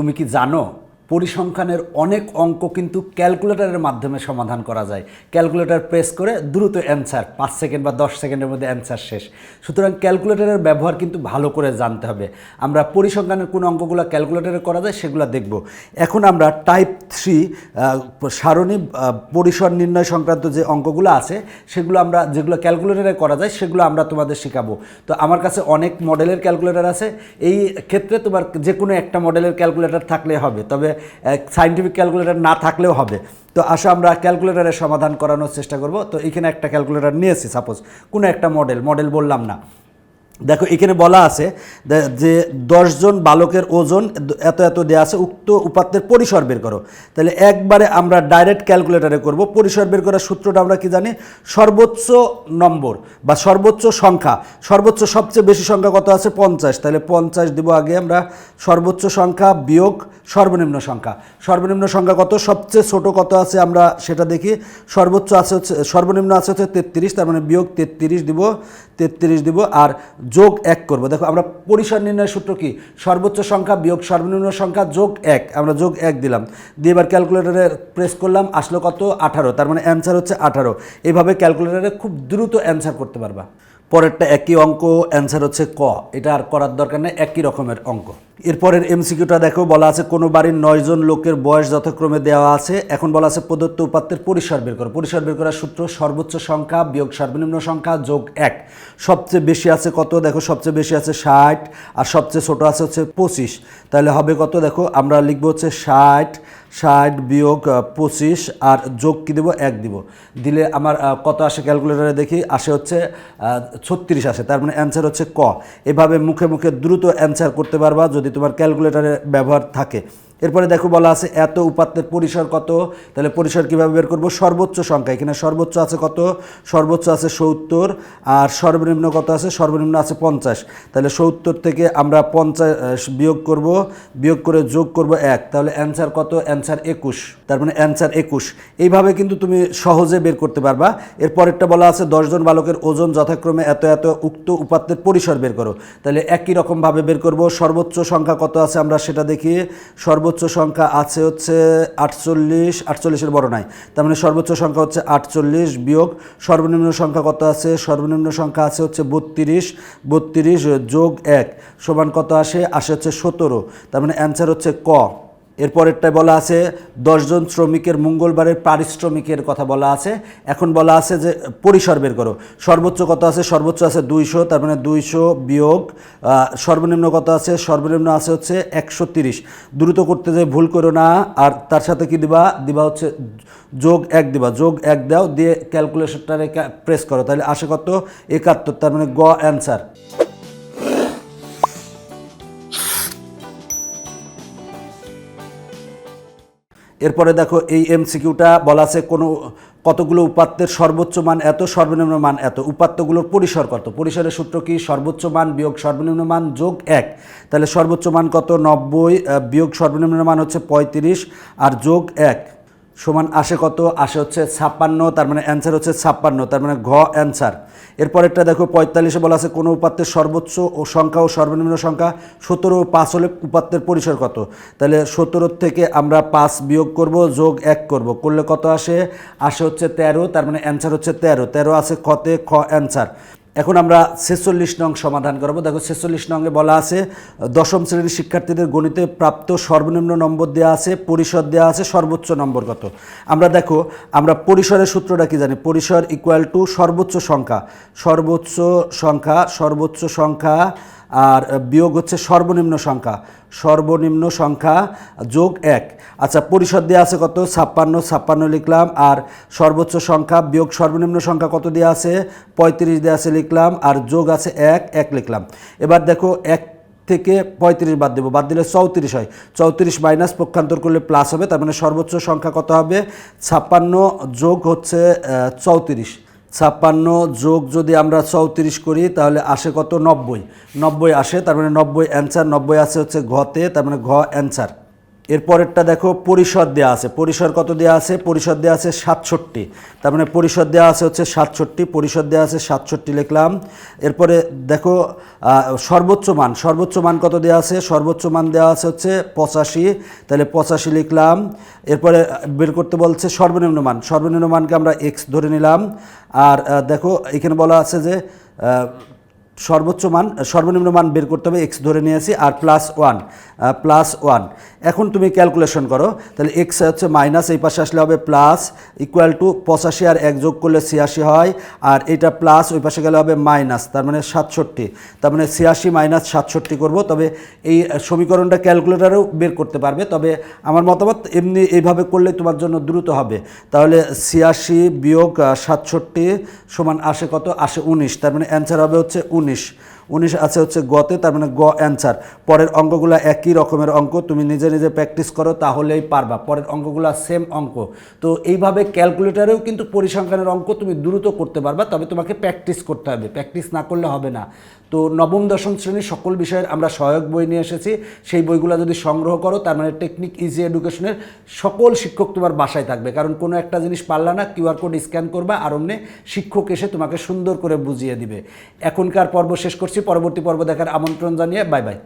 তুমি কি জানো পরিসংখ্যানের অনেক অঙ্ক কিন্তু ক্যালকুলেটরের মাধ্যমে সমাধান করা যায়। ক্যালকুলেটর প্রেস করে দ্রুত অ্যান্সার, পাঁচ সেকেন্ড বা দশ সেকেন্ডের মধ্যে অ্যান্সার শেষ। সুতরাং ক্যালকুলেটরের ব্যবহার কিন্তু ভালো করে জানতে হবে। আমরা পরিসংখ্যানের কোন অঙ্কগুলো ক্যালকুলেটরে করা যায় সেগুলো দেখব। এখন আমরা টাইপ থ্রি সারণী পরিসর নির্ণয় সংক্রান্ত যে অঙ্কগুলো আছে, সেগুলো আমরা, যেগুলো ক্যালকুলেটরে করা যায়, সেগুলো আমরা তোমাদের শেখাবো। তো আমার কাছে অনেক মডেলের ক্যালকুলেটার আছে। এই ক্ষেত্রে তোমার যে কোনো একটা মডেলের ক্যালকুলেটর থাকলে হবে। তবে সাইন্টিফিক ক্যালকুলেটর না থাকলেও হবে। তো আসো আমরা ক্যালকুলেটারের সমাধান করানোর চেষ্টা করব। তো এখানে একটা ক্যালকুলেটর নিয়েছি সাপোজ কোনো একটা মডেল মডেল বললাম না। দেখো, এখানে বলা আছে যে দশজন বালকের ওজন এত এত দেওয়া আছে, উক্ত উপাত্তের পরিসর বের করো। তাহলে একবারে আমরা ডাইরেক্ট ক্যালকুলেটারে করব, পরিসর বের করার সূত্রটা আমরা কি জানি? সর্বোচ্চ নম্বর বা সর্বোচ্চ সংখ্যা। সর্বোচ্চ সবচেয়ে বেশি সংখ্যা কত আছে? পঞ্চাশ। তাহলে পঞ্চাশ দিব আগে আমরা সর্বোচ্চ সংখ্যা বিয়োগ সর্বনিম্ন সংখ্যা। সর্বনিম্ন সংখ্যা কত? সবচেয়ে ছোট কত আছে আমরা সেটা দেখি। সর্বোচ্চ আছে হচ্ছে, সর্বনিম্ন আছে হচ্ছে তেত্রিশ, তার মানে বিয়োগ তেত্রিশ দিব তেত্রিশ দিব, আর যোগ এক করব। দেখো, আমরা পরিসর নির্ণয়ের সূত্র কি? সর্বোচ্চ সংখ্যা বিয়োগ সর্বনিম্ন সংখ্যা যোগ এক। আমরা যোগ এক দিলাম। দিয়ে এবার ক্যালকুলেটারে প্রেস করলাম, আসলো কত? আঠারো। তার মানে অ্যান্সার হচ্ছে আঠারো। এভাবে ক্যালকুলেটারে খুব দ্রুত অ্যান্সার করতে পারবা। পরেরটা একই অঙ্ক অ্যান্সার হচ্ছে ক। এটা আর করার দরকার নেই, একই রকমের অঙ্ক। এরপরের এমসিকিউটা দেখো, বলা আছে কোনো বাড়ির নয়জন লোকের বয়স যথাক্রমে দেওয়া আছে। এখন বলা আছে প্রদত্ত উপাত্তের পরিসর বের করো। পরিসর বের করার সূত্র সর্বোচ্চ সংখ্যা বিয়োগ সর্বনিম্ন সংখ্যা যোগ এক। সবচেয়ে বেশি আছে কত? দেখো সবচেয়ে বেশি আছে ষাট, আর সবচেয়ে ছোট আছে হচ্ছে পঁচিশ। তাহলে হবে কত? দেখো আমরা লিখব হচ্ছে ষাট ষাট বিয়োগ পঁচিশ, আর যোগ কী দেবো? এক দিব। দিলে আমার কত আসে ক্যালকুলেটারে দেখি? আসে হচ্ছে ছত্রিশ আসে। তার মানে অ্যান্সার হচ্ছে ক। এভাবে মুখে মুখে দ্রুত অ্যান্সার করতে পারবা যদি তোমার ক্যালকুলেটারের ব্যবহার থাকে। এরপরে দেখো বলা আছে, এত উপাত্তের পরিসর কত? তাহলে পরিসর কীভাবে বের করব? সর্বোচ্চ সংখ্যা। এখানে সর্বোচ্চ আছে কত? সর্বোচ্চ আছে সত্তর, আর সর্বনিম্ন কত আছে? সর্বনিম্ন আছে পঞ্চাশ। তাহলে সত্তর থেকে আমরা পঞ্চাশ বিয়োগ করব। বিয়োগ করে যোগ করব এক। তাহলে অ্যান্সার কত? অ্যান্সার একুশ। তার মানে অ্যান্সার একুশ। এইভাবে কিন্তু তুমি সহজে বের করতে পারবা। এর পরেরটা বলা আছে দশজন বালকের ওজন যথাক্রমে এত এত উক্ত উপাত্তের পরিসর বের করো। তাহলে একই রকমভাবে বের করব। সর্বোচ্চ সংখ্যা কত আছে আমরা সেটা দেখি সর্বোচ্চ সংখ্যা আছে হচ্ছে আটচল্লিশ, আটচল্লিশের বড় নাই। তার মানে সর্বোচ্চ সংখ্যা হচ্ছে আটচল্লিশ বিয়োগ সর্বনিম্ন সংখ্যা কত আছে? সর্বনিম্ন সংখ্যা আছে হচ্ছে বত্রিশ বত্রিশ যোগ এক সমান কত আসে? আসে হচ্ছে সতেরো। তার মানে অ্যান্সার হচ্ছে ক। এরপরেরটায় বলা আছে, দশজন শ্রমিকের মঙ্গলবারের পারিশ্রমিকের কথা বলা আছে। এখন বলা আছে যে, পরিসর বের করো। সর্বোচ্চ কত আছে? সর্বোচ্চ আছে দুইশো, তার মানে দুইশো বিয়োগ সর্বনিম্ন কত আছে? সর্বনিম্ন আছে হচ্ছে একশো তিরিশ। দ্রুত করতে যে ভুল করো না, আর তার সাথে কি দিবা? দিবা হচ্ছে যোগ এক দিবা। যোগ এক দাও, দিয়ে ক্যালকুলেশনটারে প্রেস করো। তাহলে আসে কত? একাত্তর, তার মানে গ অ্যান্সার এরপরে দেখো, এই এমসিকিউটা বলা আছে কোনো, কতগুলো উপাত্তের সর্বোচ্চ মান এত, সর্বনিম্ন মান এত। উপাত্তগুলোর পরিসর কত? পরিসরের সূত্র কি? সর্বোচ্চ মান বিয়োগ সর্বনিম্ন মান যোগ এক। তাহলে সর্বোচ্চ মান কত? নব্বই বিয়োগ সর্বনিম্ন মান হচ্ছে পঁয়ত্রিশ, আর যোগ এক। সমান আসে কত? আসে হচ্ছে ছাপ্পান্ন, তার মানে অ্যান্সার হচ্ছে ছাপ্পান্ন, তার মানে ঘ অ্যান্সার এরপরেরটা দেখো, পঁয়তাল্লিশে বলা আছে কোনো উপাত্তের সর্বোচ্চ ও সংখ্যা ও সর্বনিম্ন সংখ্যা সতেরো পাঁচ হলে উপাত্তের পরিসর কত? তাহলে সতেরোর থেকে আমরা পাঁচ বিয়োগ করব, যোগ এক করব। করলে কত আসে? আসে হচ্ছে তেরো, তার মানে অ্যান্সার হচ্ছে তেরো। তেরো আছে খতে খ অ্যান্সার এখন আমরা ছেচল্লিশ নং সমাধান করব। দেখো, ছেচল্লিশ নঙ্গে বলা আছে, দশম শ্রেণির শিক্ষার্থীদের গণিতে প্রাপ্ত সর্বনিম্ন নম্বর দেওয়া আছে, পরিসর দেওয়া আছে, সর্বোচ্চ নম্বর কত? আমরা দেখো, আমরা পরিসরের সূত্রটা কি জানি? পরিসর ইকুয়াল টু সর্বোচ্চ সংখ্যা। সর্বোচ্চ সংখ্যা সর্বোচ্চ সংখ্যা আর বিয়োগ হচ্ছে সর্বনিম্ন সংখ্যা। সর্বনিম্ন সংখ্যা যোগ এক। আচ্ছা পরিষদ দেওয়া আছে কত? ছাপ্পান্ন ছাপ্পান্ন লিখলাম। আর সর্বোচ্চ সংখ্যা, বিয়োগ সর্বনিম্ন সংখ্যা কত দেওয়া আছে? পঁয়ত্রিশ দেওয়া আছে লিখলাম। আর যোগ আছে এক এক লিখলাম। এবার দেখো, এক থেকে পঁয়ত্রিশ বাদ দেবো। বাদ দিলে চৌত্রিশ হয়। চৌত্রিশ মাইনাস পক্ষান্তর করলে প্লাস হবে, তার মানে সর্বোচ্চ সংখ্যা কত হবে? ছাপ্পান্ন যোগ হচ্ছে চৌত্রিশ। ছাপ্পান্ন যোগ যদি আমরা চৌত্রিশ করি, তাহলে আসে কত? নব্বই। নব্বই আসে, তার মানে নব্বই অ্যান্সার নব্বই আসে হচ্ছে ঘতে, তার মানে ঘ অ্যান্সার এরপরেরটা দেখো, পরিষদ দেওয়া আছে। পরিসর কত দেওয়া আছে? পরিষদ দেওয়া আছে সাতষট্টি। তার মানে পরিসর দেওয়া আছে হচ্ছে সাতষট্টি, পরিষদ দেওয়া আছে সাতষট্টি লিখলাম। এরপরে দেখো সর্বোচ্চ মান। সর্বোচ্চ মান কত দেওয়া আছে? সর্বোচ্চ মান দেওয়া আছে হচ্ছে পঁচাশি। তাহলে পঁচাশি লিখলাম। এরপরে বের করতে বলছে সর্বনিম্ন মান। সর্বনিম্ন মানকে আমরা এক্স ধরে নিলাম। আর দেখো, এখানে বলা আছে যে সর্বোচ্চ মান, সর্বনিম্ন মান বের করতে হবে এক্স ধরে নিয়েছি আর প্লাস ওয়ান প্লাস ওয়ান এখন তুমি ক্যালকুলেশন করো, তাহলে এক্স হচ্ছে মাইনাস এই পাশে আসলে হবে প্লাস ইকুয়াল টু পঁচাশি আর এক যোগ করলে ছিয়াশি হয়, আর এটা প্লাস ওই পাশে গেলে হবে মাইনাস তার মানে সাতষট্টি। তার মানে ছিয়াশি মাইনাস সাতষট্টি করব, তবে এই সমীকরণটা ক্যালকুলেটারেও বের করতে পারবে, তবে আমার মতামত এমনি এইভাবে করলে তোমার জন্য দ্রুত হবে। তাহলে ছিয়াশি বিয়োগ সাতষট্টি সমান আসে কত? আসে উনিশ, তার মানে অ্যান্সার হবে হচ্ছে উনিশ। homens উনিশ আছে হচ্ছে গতে, তার মানে গ অ্যান্সার। পরের অঙ্কগুলো একই রকমের অঙ্ক, তুমি নিজে নিজে প্র্যাকটিস করো, তাহলেই পারবা। পরের অঙ্কগুলো সেম অঙ্ক। তো এইভাবে ক্যালকুলেটারেও কিন্তু পরিসংখ্যানের অঙ্ক তুমি দ্রুত করতে পারবা, তবে তোমাকে প্র্যাকটিস করতে হবে। প্র্যাকটিস না করলে হবে না। তো নবম, দশম শ্রেণির সকল বিষয়ের আমরা সহায়ক বই নিয়ে এসেছি। সেই বইগুলো যদি সংগ্রহ করো, তার মানে টেকনিক ইজি এডুকেশনের সকল শিক্ষক তোমার বাসায় থাকবে। কারণ কোনো একটা জিনিস পারলা না কিউআর কোড স্ক্যান করবা, আর অমনে শিক্ষক এসে তোমাকে সুন্দর করে বুঝিয়ে দিবে। এখনকার পর্ব শেষ করছি। পরবর্তী পর্ব দেখার আমন্ত্রণ জানিয়ে বাই বাই।